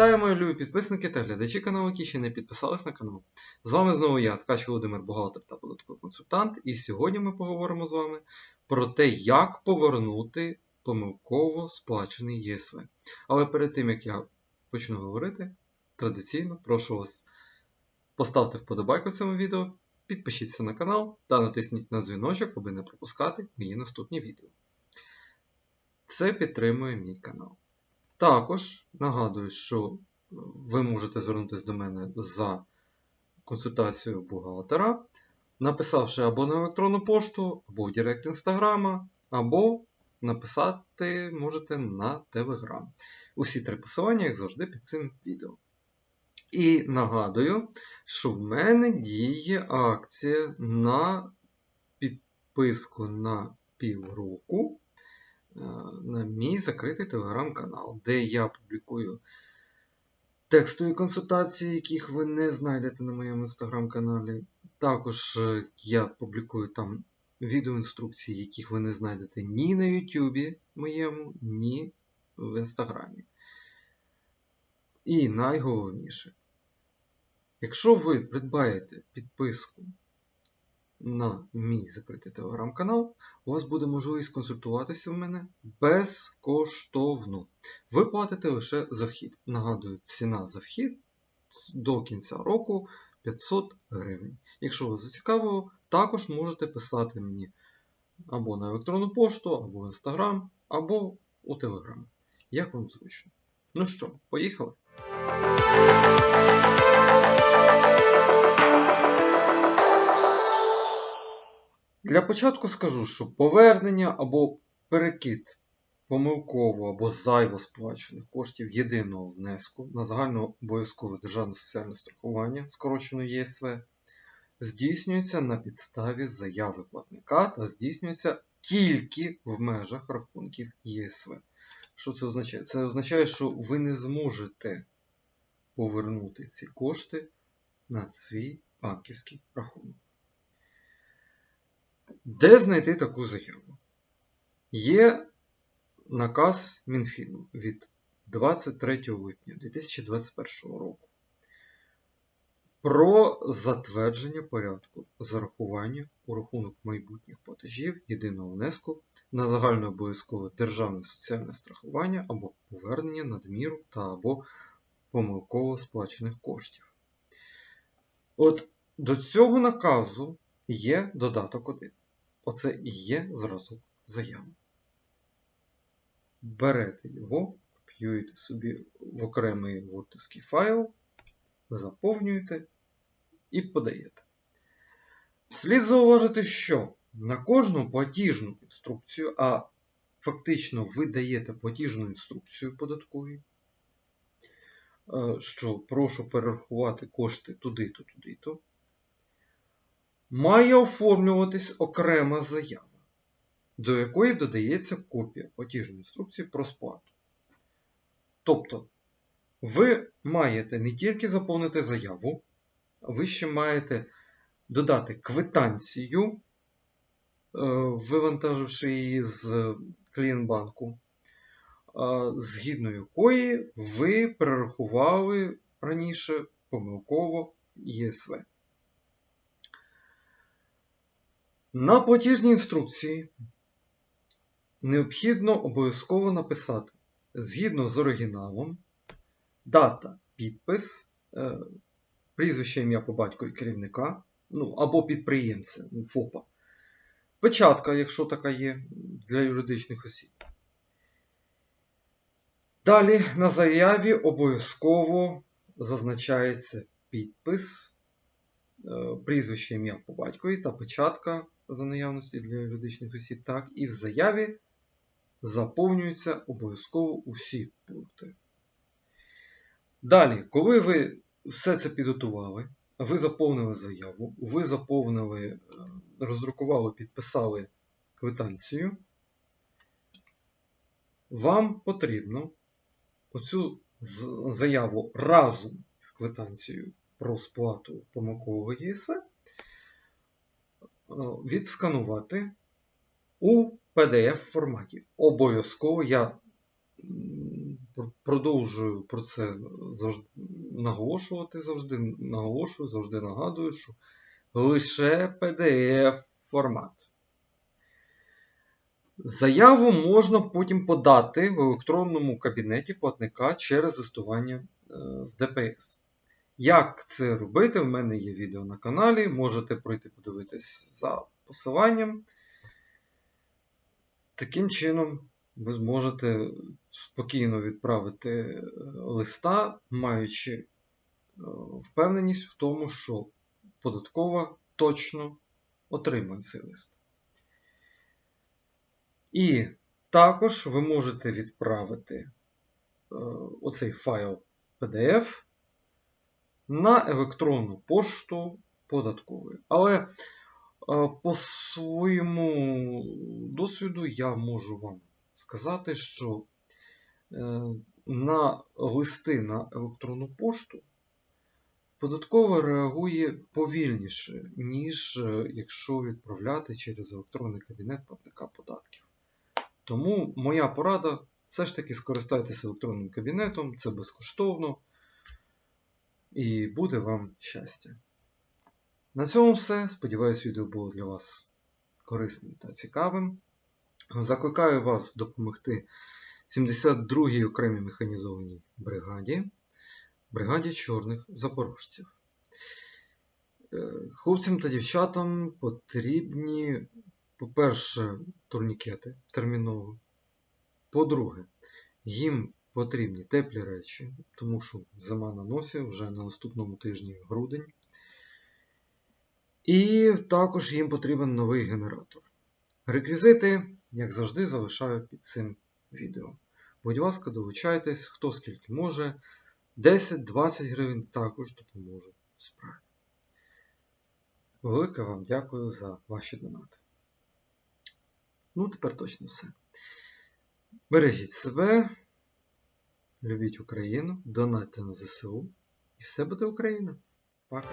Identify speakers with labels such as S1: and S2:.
S1: Вітаю, мої любі підписники та глядачі каналу, які ще не підписались на канал. З вами знову я, Ткач Володимир, бухгалтер та податковий консультант. І сьогодні ми поговоримо з вами про те, як повернути помилково сплачений ЄСВ. Але перед тим як я почну говорити, традиційно прошу вас поставте вподобайку цьому відео, підпишіться на канал та натисніть на дзвіночок, аби не пропускати мої наступні відео. Це підтримує мій канал. Також нагадую, що ви можете звернутися до мене за консультацією бухгалтера, написавши або на електронну пошту, або в Директ Інстаграма, або написати можете на Телеграм. Усі три посилання, як завжди, під цим відео. І нагадую, що в мене діє акція на підписку на півроку е, на мій закритий телеграм-канал, де я публікую текстові консультації, яких ви не знайдете на моєму інстаграм-каналі. Також е, я публікую там відеоінструкції, яких ви не знайдете ні на Ютубі моєму, ні в інстаграмі. І найголовніше, якщо ви придбаєте підписку на мій закритий телеграм-канал, у вас буде можливість консультуватися в мене безкоштовно. Ви платите лише за вхід. Нагадую, ціна за вхід до кінця року 500 гривень. Якщо вас зацікавило, також можете писати мені або на електронну пошту, або в інстаграм, або у телеграм. Як вам зручно. Ну що, поїхали? Для початку скажу, що повернення або перекид помилково або зайво сплачених коштів єдиного внеску на загальнообов'язкове державне соціальне страхування, скорочено ЄСВ, здійснюється на підставі заяви платника та здійснюється тільки в межах рахунків ЄСВ. Що це означає? Це означає, що ви не зможете повернути ці кошти на свій банківський рахунок. Де знайти таку заяву? Є наказ Мінфіну від 23 липня 2021 року про затвердження порядку зарахування у рахунок майбутніх платежів єдиного внеску на загальнообов'язкове державне соціальне страхування або повернення надміру та або помилково сплачених коштів. От до цього наказу є додаток 1. Оце і є зразок заяви. Берете його, копіюєте собі в окремий вортовський файл, заповнюєте і подаєте. Слід зауважити, що на кожну платіжну інструкцію, а фактично ви даєте платіжну інструкцію податковій, що прошу перерахувати кошти туди-то, туди-то, має оформлюватись окрема заява, до якої додається копія платіжної інструкції про сплату. Тобто, ви маєте не тільки заповнити заяву, ви ще маєте додати квитанцію, вивантаживши її з клієнтбанку, згідно якої ви перерахували раніше помилково ЄСВ. На платіжній інструкції необхідно обов'язково написати згідно з оригіналом, дата, підпис, е, прізвище ім'я по батькові керівника, ну, або підприємця, ну, ФОПа, печатка, якщо така є, для юридичних осіб. Далі на заяві обов'язково зазначається підпис, е, прізвище ім'я по батькові та печатка за наявності для юридичних осіб, так, і в заяві заповнюються обов'язково усі пункти. Далі, коли ви все це підготували, ви заповнили заяву, ви заповнили, роздрукували, підписали квитанцію, вам потрібно оцю заяву разом з квитанцією про сплату помилкового ЄСВ відсканувати у PDF форматі. Обов'язково я продовжую про це завжди наголошувати завжди, наголошую, завжди нагадую, що лише PDF формат. Заяву можна потім подати в електронному кабінеті платника через листування е, з ДПС. Як це робити? В мене є відео на каналі. Можете пройти подивитись за посиланням. Таким чином, ви зможете спокійно відправити е, листа, маючи е, впевненість в тому, що податкова точно отримає цей лист. І також ви можете відправити е, оцей файл PDF на електронну пошту податкової. Але е, по своєму досвіду я можу вам сказати, що е, на листи на електронну пошту податкова реагує повільніше, ніж е, якщо відправляти через електронний кабінет платника податків. Тому моя порада все ж таки скористайтеся електронним кабінетом, це безкоштовно і буде вам щастя. На цьому все. Сподіваюсь, відео було для вас корисним та цікавим. Закликаю вас допомогти 72-й окремій механізованій бригаді, бригаді чорних запорожців. Е, Хлопцям та дівчатам потрібні, по-перше, турнікети терміново. По-друге, їм потрібні теплі речі, тому що зима на носі вже на наступному тижні грудень. І також їм потрібен новий генератор. Реквізити, як завжди, залишаю під цим відео. Будь ласка, долучайтесь, хто скільки може. 10-20 гривень також допоможе справі. Велике вам дякую за ваші донати. Ну, тепер точно все. Бережіть себе, любіть Україну, донайте на ЗСУ, і все буде Україна. Пока.